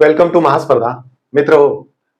Welcome to महास्पर्धा. मित्र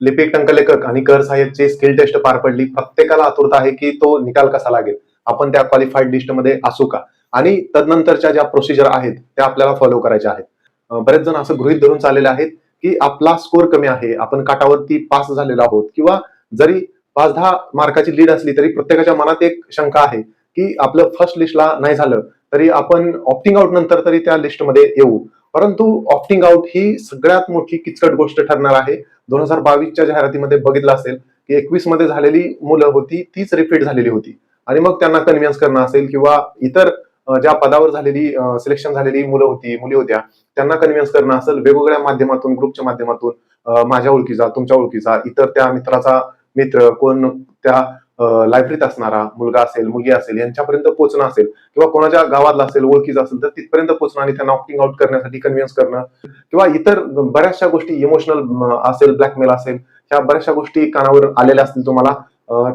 लिपिक टंकलेखक आणि कर साहेबची स्किल टेस्ट पार पडली. प्रत्येकाला आतुरता आहे की तो निकाल कसा लागेल? आपण त्या क्वालिफाईड लिस्टमध्ये असू का? आणि तदनंतरच्या ज्या प्रोसिजर आहेत त्या आपल्याला फॉलो करायच्या आहेत. बरेच जण असं गृहित धरून चाललेले आहेत की आपला स्कोर कमी आहे आपण काटावरती पास झालेलो आहोत. किंवा जरी पाच दहा मार्काची लीड असली तरी प्रत्येकाच्या मनात एक शंका आहे की आपलं फर्स्ट लिस्टला नाही झालं तरी आपण ऑप्टिंग आउट नंतर तरी त्या लिस्टमध्ये येऊ. परंतु ऑप्टिंग आउट ही सगळ्यात मोठी किचकट गोष्ट ठरणार आहे. दोन हजार बावीसच्या जाहिरातीमध्ये बघितलं असेल की एकवीसमध्ये झालेली मुलं होती तीच रिपीट झालेली होती. आणि मग त्यांना कन्व्हिन्स करणं असेल किंवा इतर ज्या पदावर झालेली सिलेक्शन झालेली मुलं होती मुली होत्या त्यांना कन्व्हिन्स करणं असेल वेगवेगळ्या माध्यमातून ग्रुपच्या माध्यमातून माझ्या ओळखीचा तुमच्या ओळखीचा इतर त्या मित्राचा मित्र कोण त्या लायब्ररीत असणारा मुलगा असेल मुलगी असेल यांच्यापर्यंत पोहोचणं असेल किंवा कोणाच्या गावातला असेल ओळखीचा असेल तर तिथपर्यंत पोहोचणं आणि त्यांना ऑप्टिंग आउट करण्यासाठी कन्व्हिन्स करणं किंवा इतर बऱ्याचशा गोष्टी इमोशनल असेल ब्लॅकमेल असेल ह्या बऱ्याचशा गोष्टी कानावर आलेल्या असतील तुम्हाला.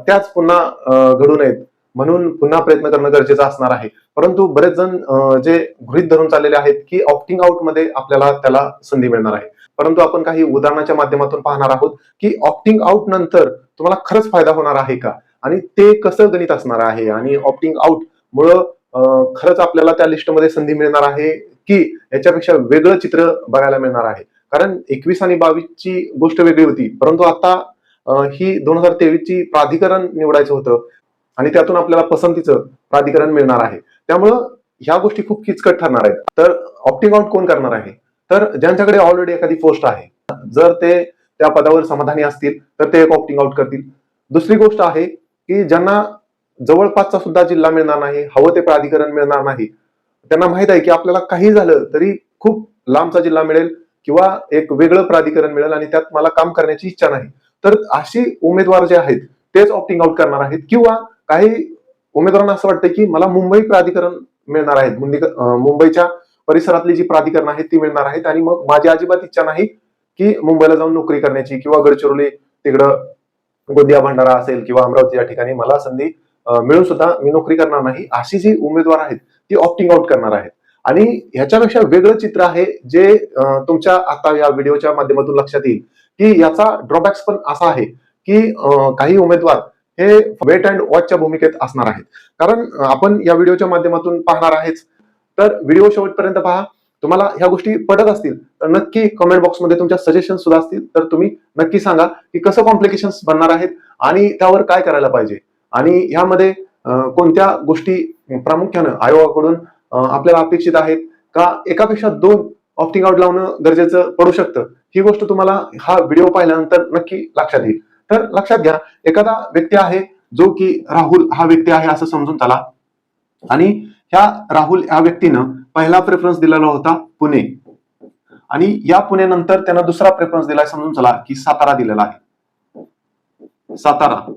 त्याच पुन्हा घडू नयेत. म्हणून पुन्हा प्रयत्न करणं गरजेचं असणार आहे. परंतु बरेच जण जे गृहित धरून चाललेले आहेत की ऑप्टिंग आउटमध्ये आपल्याला त्याला संधी मिळणार आहे. परंतु आपण काही उदाहरणाच्या माध्यमातून पाहणार आहोत की ऑप्टिंग आउट नंतर तुम्हाला खरंच फायदा होणार आहे का? आणि ते कसं गणित असणार आहे आणि ऑप्टिंग आउट मुळे खरंच आपल्याला त्या लिस्टमध्ये संधी मिळणार आहे की याच्यापेक्षा वेगळं चित्र बघायला मिळणार आहे? कारण एकवीस आणि बावीस ची गोष्ट वेगळी होती परंतु आता ही दोन हजार तेवीस ची प्राधिकरण निवडायचं होतं आणि त्यातून आपल्याला पसंतीचं प्राधिकरण मिळणार आहे. त्यामुळं ह्या गोष्टी खूप किचकट ठरणार आहेत. तर ऑप्टिंग आउट कोण करणार आहे? तर ज्यांच्याकडे ऑलरेडी एखादी पोस्ट आहे जर ते त्या पदावर समाधानी असतील तर ते एक ऑप्टिंग आउट करतील. दुसरी गोष्ट आहे की ज्यांना जवळपासचा सुद्धा जिल्हा मिळणार नाही हवं ते प्राधिकरण मिळणार नाही त्यांना माहीत आहे की आपल्याला काही झालं तरी खूप लांबचा जिल्हा मिळेल किंवा एक वेगळं प्राधिकरण मिळेल आणि त्यात मला काम करण्याची इच्छा नाही. तर अशी उमेदवार जे आहेत तेच ऑप्टिंग आउट करणार आहेत किंवा काही उमेदवारांना असं वाटतं की मला मुंबई प्राधिकरण मिळणार आहेत मुंबईच्या परिसरातली जी प्राधिकरण आहेत ती मिळणार आहेत आणि मग माझी अजिबात इच्छा नाही की मुंबईला जाऊन नोकरी करण्याची किंवा गडचिरोली तिकडं गोंदिया भंडारा असेल किंवा अमरावती या ठिकाणी मला संधी मिळून सुद्धा मी नोकरी करणार नाही. अशी जी उमेदवार आहेत ती ऑप्टिंग आउट करणार आहेत. आणि ह्याच्यापेक्षा वेगळं चित्र आहे जे तुमच्या आता या व्हिडिओच्या माध्यमातून लक्षात येईल की याचा ड्रॉबॅक्स पण असा आहे की काही उमेदवार हे वेट अँड वॉचच्या भूमिकेत असणार आहेत. कारण आपण या व्हिडिओच्या माध्यमातून पाहणार आहेच. तर व्हिडिओ शेवटपर्यंत पहा. तुम्हाला ह्या गोष्टी पटत असतील तर नक्की कमेंट बॉक्समध्ये तुमच्या सजेशन सुद्धा असतील तर तुम्ही नक्की सांगा की कसं कॉम्प्लिकेशन बनणार आहेत आणि त्यावर काय करायला पाहिजे. आणि ह्यामध्ये कोणत्या गोष्टी प्रामुख्यानं आयोगाकडून आपल्याला अपेक्षित आहेत का एकापेक्षा दोन ऑप्टिंग आउट लावणं गरजेचं पडू शकतं? ही गोष्ट तुम्हाला हा व्हिडिओ पाहिल्यानंतर नक्की लक्षात येईल. तर लक्षात घ्या एखादा व्यक्ती आहे जो की राहुल हा व्यक्ती आहे असं समजून चला. आणि ह्या राहुल ह्या व्यक्तीनं पहिला प्रेफरन्स दिलेला होता पुणे. आणि या पुण्यानंतर त्यांना दुसरा प्रेफरन्स दिलाय समजून चला की सातारा दिलेला आहे. सातारा.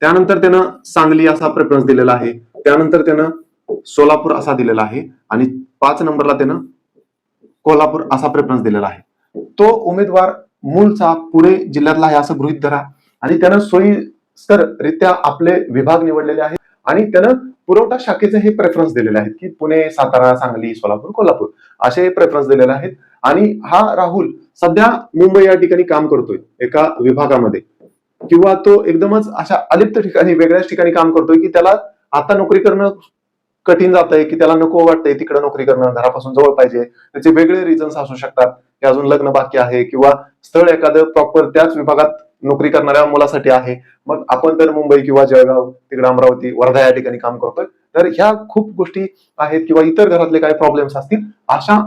त्यानंतर त्यानं सांगली असा प्रेफरन्स दिलेला आहे. त्यानंतर त्यानं सोलापूर असा दिलेला आहे. आणि पाच नंबरला त्यानं कोल्हापूर असा प्रेफरन्स दिलेला आहे. तो उमेदवार मूळचा पुणे जिल्ह्यातला आहे असं गृहित धरा. आणि त्यानं सोयीस्कररित्या आपले विभाग निवडलेले आहेत. आणि त्यानं पुरवठा शाखेचे हे प्रेफरन्स दिलेले आहेत की पुणे सातारा सांगली सोलापूर कोल्हापूर असे प्रेफरन्स दिलेले आहेत. आणि हा राहुल सध्या मुंबई या ठिकाणी काम करतोय एका विभागामध्ये. किंवा तो एकदमच अशा अलिप्त ठिकाणी वेगळ्याच ठिकाणी काम करतोय की त्याला आता नोकरी करणं कठीण जात आहे की त्याला नको वाटतंय तिकडे नोकरी करणं घरापासून जवळ पाहिजे. त्याचे वेगळे रिझन्स असू शकतात की अजून लग्न बाकी आहे किंवा स्थळ एखादं प्रॉपर त्याच विभागात नोकरी करणाऱ्या मुलासाठी आहे. मग आपण तर मुंबई किंवा जळगाव तिकडे अमरावती वर्धा या ठिकाणी काम करतोय. तर ह्या खूप गोष्टी आहेत किंवा इतर घरातले काही प्रॉब्लेम्स असतील अशा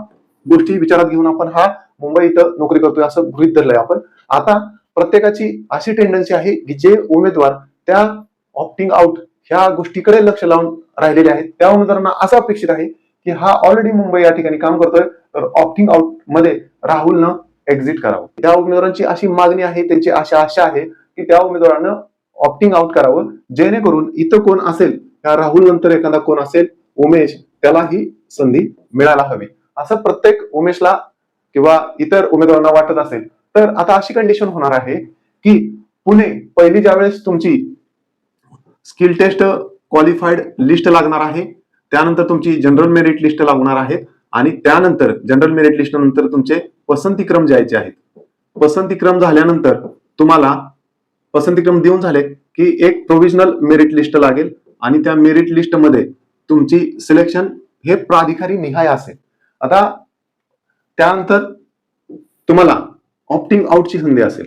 गोष्टी विचारात घेऊन आपण हा मुंबई इथं नोकरी करतोय असं गृहित धरलंय आपण. आता प्रत्येकाची अशी टेंडन्सी आहे की जे उमेदवार त्या ऑप्टिंग आउट ह्या गोष्टीकडे लक्ष लावून राहिलेले आहेत. त्या उमेदवारांना असं अपेक्षित आहे की हा ऑलरेडी मुंबई या ठिकाणी काम करतोय तर ऑप्टिंग आउटमध्ये राहुलनं एक्झिट करावं. त्या उमेदवारांची अशी मागणी आहे त्यांची अशा आशा आहे की त्या उमेदवारानं ऑप्टिंग आउट करावं. जेणेकरून इथं कोण असेल त्या राहुल नंतर एखादा कोण असेल उमेश त्याला ही संधी मिळायला हवी. असं प्रत्येक उमेशला किंवा इतर उमेदवारांना वाटत असेल तर आता अशी कंडिशन होणार आहे की पुणे पहिली ज्यावेळेस तुमची स्किल टेस्ट क्वालिफाईड लिस्ट लागणार आहे त्यानंतर तुमची जनरल मेरिट लिस्ट लागणार आहे आणि त्यानंतर जनरल मेरिट लिस्ट नंतर तुमचे पसंती क्रम जायचे आहेत. पसंतीक्रम झाल्यानंतर तुम्हाला पसंतीक्रम देऊन झाले की एक प्रोव्हिजनल मेरिट लिस्ट लागेल आणि त्या मेरिट लिस्टमध्ये तुमची सिलेक्शन हे प्राधिकारी निहाय असेल. आता त्यानंतर तुम्हाला ऑप्टिंग आउटची संधी असेल.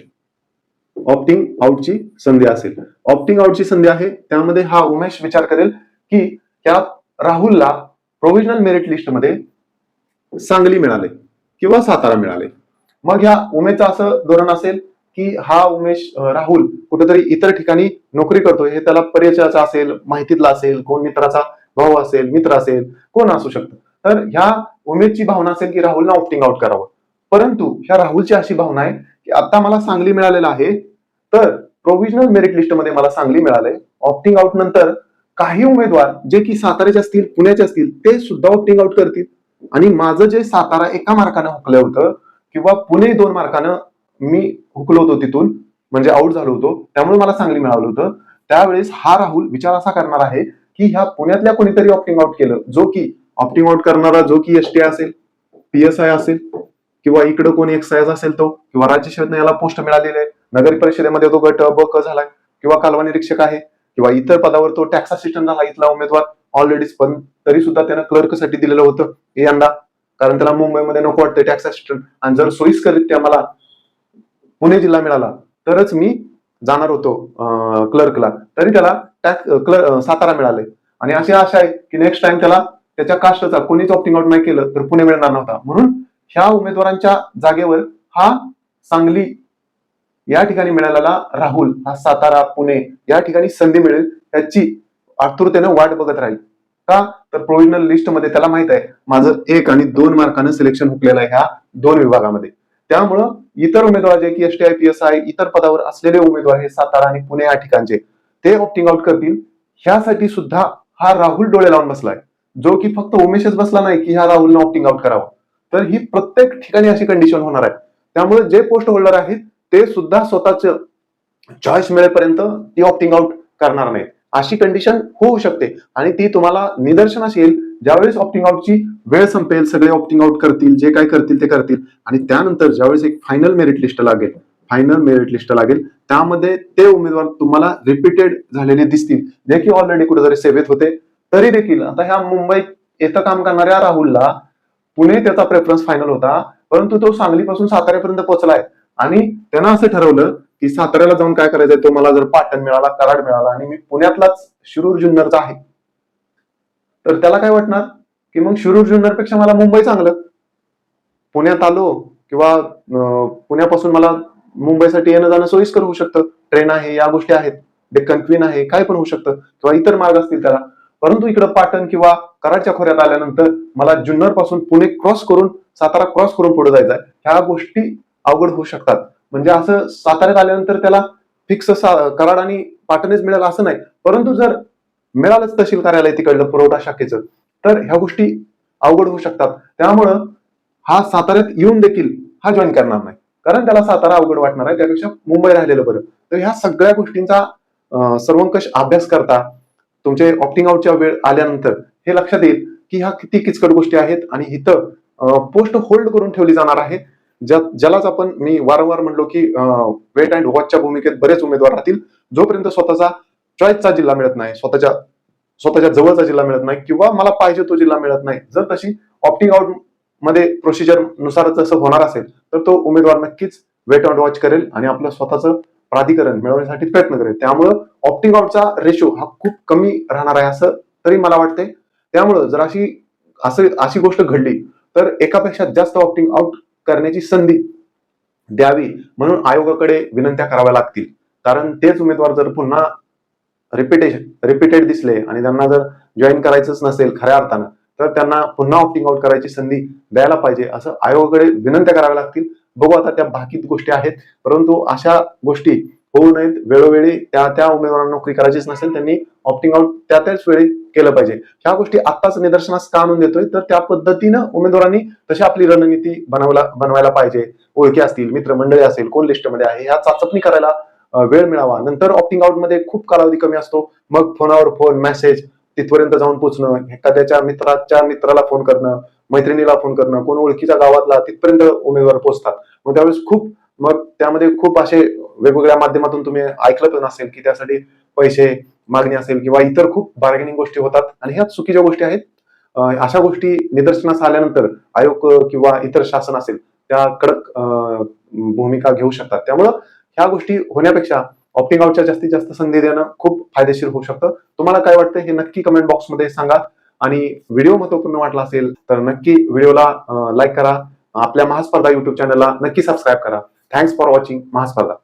ऑप्टिंग आउटची संधी असेल. ऑप्टिंग आउटची संधी आहे. त्यामध्ये हा उमेश विचार करेल की त्या राहुलला प्रोव्हिजनल मेरिट लिस्टमध्ये सांगली मिळाले. किंवा सातारा मिळाले. मग ह्या उमेचं असं धोरण असेल की हा उमेश राहुल कुठेतरी इतर ठिकाणी नोकरी करतोय हे त्याला परिचयाचा असेल माहितीतला असेल कोण मित्राचा भाऊ असेल मित्र असेल कोण असू शकतं. तर ह्या उमेदची भावना असेल की राहुलनं ऑप्टिंग आउट करावं. परंतु ह्या राहुलची अशी भावना आहे की आता मला सांगली मिळालेलं आहे तर प्रोव्हिजनल मेरिट लिस्टमध्ये मला सांगली मिळालंय. ऑप्टिंग आउट नंतर काही उमेदवार जे की साताऱ्याचे असतील पुण्याचे असतील ते सुद्धा ऑप्टिंग आउट करतील. आणि माझं जे सातारा एका मार्कानं हुकलं होतं किंवा पुणे दोन मार्कानं मी हुकलो होतो तिथून म्हणजे आउट झालो होतो त्यामुळे मला सांगली मिळालं होतं. त्यावेळेस हा राहुल विचार असा करणार आहे की ह्या पुण्यातल्या कोणीतरी ऑप्टिंग आउट केलं जो की ऑप्टिंग आउट करणारा जो की एस टी असेल पी एस आय असेल किंवा इकडं कोणी एक्साइज असेल तो किंवा राज्य सेवेतनं याला पोस्ट मिळालेली आहे नगर परिषदेमध्ये तो गट ब क झालाय किंवा कालवा निरीक्षक आहे किंवा इतर पदावर तो टॅक्स असिस्टंट झाला इथला उमेदवार ऑलरेडी पण तरी सुद्धा त्यानं क्लर्कसाठी दिलेलं होतं यंदा. कारण त्याला मुंबईमध्ये नको वाटतं टॅक्स असिस्टंट आणि जर सोयीस्करित्या मला पुणे जिल्हा मिळाला तरच मी जाणार होतो क्लर्कला तरी त्याला टॅक्स क्लर्क सातारा मिळाले आणि अशी आशा आहे की नेक्स्ट टाइम त्याला त्याच्या कास्टचा कोणीच ऑप्टिंग आउट नाही केलं तर पुणे मिळणार नव्हता. म्हणून ह्या उमेदवारांच्या जागेवर हा सांगली या ठिकाणी मिळालेला राहुल हा सातारा पुणे या ठिकाणी संधी मिळेल याची आतुरतेनं वाट बघत राहील. का? तर प्रोविजनल लिस्टमध्ये त्याला माहीत आहे माझं एक आणि दोन मार्कानं सिलेक्शन हुकलेलं आहे ह्या दोन विभागामध्ये. त्यामुळं इतर उमेदवार जे की S T I P S I इतर पदावर असलेले उमेदवार हे सातारा आणि पुणे या ठिकाणचे ते ऑप्टिंग आउट करतील. ह्यासाठी सुद्धा हा राहुल डोळे लावून बसलाय. जो की फक्त उमेशच बसला नाही की ह्या राहुलनं ऑप्टिंग आउट करावं. तर ही प्रत्येक ठिकाणी अशी कंडिशन होणार आहे. त्यामुळे जे पोस्ट होल्डर आहेत ते सुद्धा स्वतःच चॉईस मिळेपर्यंत ती ऑप्टिंग आउट करणार नाहीत. अशी कंडिशन होऊ शकते. आणि ती तुम्हाला निदर्शनास येईल. ज्यावेळेस ऑप्टिंग आउटची वेळ संपेल सगळे ऑप्टिंग आउट करतील जे काय करतील ते करतील. आणि त्यानंतर ज्यावेळेस एक फायनल मेरिट लिस्ट लागेल फायनल मेरिट लिस्ट लागेल त्यामध्ये ते उमेदवार तुम्हाला रिपीटेड झालेले दिसतील. जे की ऑलरेडी कुठेतरी सेवेत होते तरी देखील आता ह्या मुंबईत येतं काम करणाऱ्या राहुलला पुणे त्याचा प्रेफरन्स फायनल होता. परंतु तो सांगलीपासून साताऱ्यापर्यंत पोहोचलाय. आणि त्यांना असं ठरवलं की साताऱ्याला जाऊन काय करायचंय? तो मला जर पाटण मिळाला कराड मिळाला आणि मी पुण्यातलाच शिरूर जुन्नरचा आहे. तर त्याला काय वाटणार? की मग शिरूर जुन्नरपेक्षा मला मुंबई चांगलं. पुण्यात आलो किंवा पुण्यापासून मला मुंबईसाठी येणं जाणं सोयीस्कर होऊ शकतं. ट्रेन आहे या गोष्टी आहेत. डेक्कन क्वीन आहे काय पण होऊ शकतं. किंवा इतर मार्ग असतील त्याला. परंतु इकडं पाटण किंवा कराडच्या खोऱ्यात आल्यानंतर मला जुन्नरपासून पुणे क्रॉस करून सातारा क्रॉस करून पुढे जायचं आहे ह्या गोष्टी अवघड होऊ शकतात. म्हणजे असं साताऱ्यात आल्यानंतर त्याला फिक्स कराड आणि पाटणेच मिळेल असं नाही. परंतु जर मिळालंच तहसील कार्यालय तिकडलं पुरवठा शाखेचं तर ह्या गोष्टी अवघड होऊ शकतात. त्यामुळं हा साताऱ्यात येऊन देखील हा जॉईन करणार नाही. कारण त्याला सातारा अवघड वाटणार आहे त्यापेक्षा मुंबई राहिलेलं बरं. तर ह्या सगळ्या गोष्टींचा सर्वंकष अभ्यास करता तुमचे ऑप्टिंग आउटच्या वेळ आल्यानंतर हे लक्षात येईल की ह्या किती किचकट गोष्टी आहेत आणि इथं पोस्ट होल्ड करून ठेवली जाणार आहे. ज्या ज्यालाच आपण मी वारंवार म्हणलो की वेट अँड वॉचच्या भूमिकेत बरेच उमेदवार राहतील जोपर्यंत स्वतःचा चॉईसचा जिल्हा मिळत नाही स्वतःच्या स्वतःच्या जवळचा जिल्हा मिळत नाही किंवा मला पाहिजे तो जिल्हा मिळत नाही जर तशी ऑप्टिंग आउटमध्ये प्रोसिजरनुसार जसं होणार असेल तर तो उमेदवार नक्कीच वेट अँड वॉच करेल आणि आपलं स्वतःचं प्राधिकरण मिळवण्यासाठी प्रयत्न करेल. त्यामुळं ऑप्टिंग आउटचा रेशो हा खूप कमी राहणार आहे असं तरी मला वाटते त्यामुळं जर अशी असं अशी गोष्ट घडली तर एकापेक्षा जास्त ऑप्टिंग आउट करण्याची संधी द्यावी म्हणून आयोगाकडे विनंत्या कराव्या लागतील. कारण तेच उमेदवार जर पुन्हा रिपिटेशन रिपीटेड दिसले आणि त्यांना जर जॉईन करायचंच नसेल खऱ्या अर्थानं तर त्यांना पुन्हा ऑप्टिंग आउट करायची संधी द्यायला पाहिजे असं आयोगाकडे विनंत्या कराव्या लागतील. बघू आता त्या बाकी गोष्टी आहेत परंतु अशा गोष्टी होऊ नयेत. वेळोवेळी त्या त्या उमेदवारांना नोकरी करायचीच नसेल त्यांनी ऑप्टिंग आउट त्या त्याच वेळी केलं पाहिजे. ह्या गोष्टी आत्ताच निदर्शनास का आणून देतोय. तर त्या पद्धतीनं उमेदवारांनी तशी आपली रणनीती बनवला बनवायला पाहिजे. ओळखी असतील मित्रमंडळी असेल कोण लिस्टमध्ये आहे ह्या चाचपणी करायला वेळ मिळावा. नंतर ऑप्टिंग आउटमध्ये खूप कालावधी कमी असतो. मग फोनावर फोन मेसेज तिथपर्यंत जाऊन पोचणं एखाद्याच्या मित्राच्या मित्राला फोन करणं मैत्रिणीला फोन करणं कोण ओळखीच्या गावातला तिथपर्यंत उमेदवार पोहोचतात मग त्यावेळेस खूप मग त्यामध्ये खूप असे वेगवेगळ्या माध्यमातून तुम्ही ऐकलं पण असेल की त्यासाठी पैसे मागणी असेल किंवा इतर खूप बार्गेनिंग गोष्टी होतात. आणि ह्या चुकीच्या गोष्टी आहेत. अशा गोष्टी निदर्शनास आल्यानंतर आयोग किंवा इतर शासन असेल त्या कडक भूमिका घेऊ शकतात. त्यामुळं ह्या गोष्टी होण्यापेक्षा ऑप्टिंग आउटच्या जास्तीत जास्त संधी देणं खूप फायदेशीर होऊ शकतं. तुम्हाला काय वाटतं हे नक्की कमेंट बॉक्समध्ये सांगा. आणि व्हिडिओ महत्त्वपूर्ण वाटला असेल तर नक्की व्हिडिओला लाईक करा. आपल्या महास्पर्धा युट्यूब चॅनलला नक्की सबस्क्राईब करा. Thanks for watching महास्पर्धा.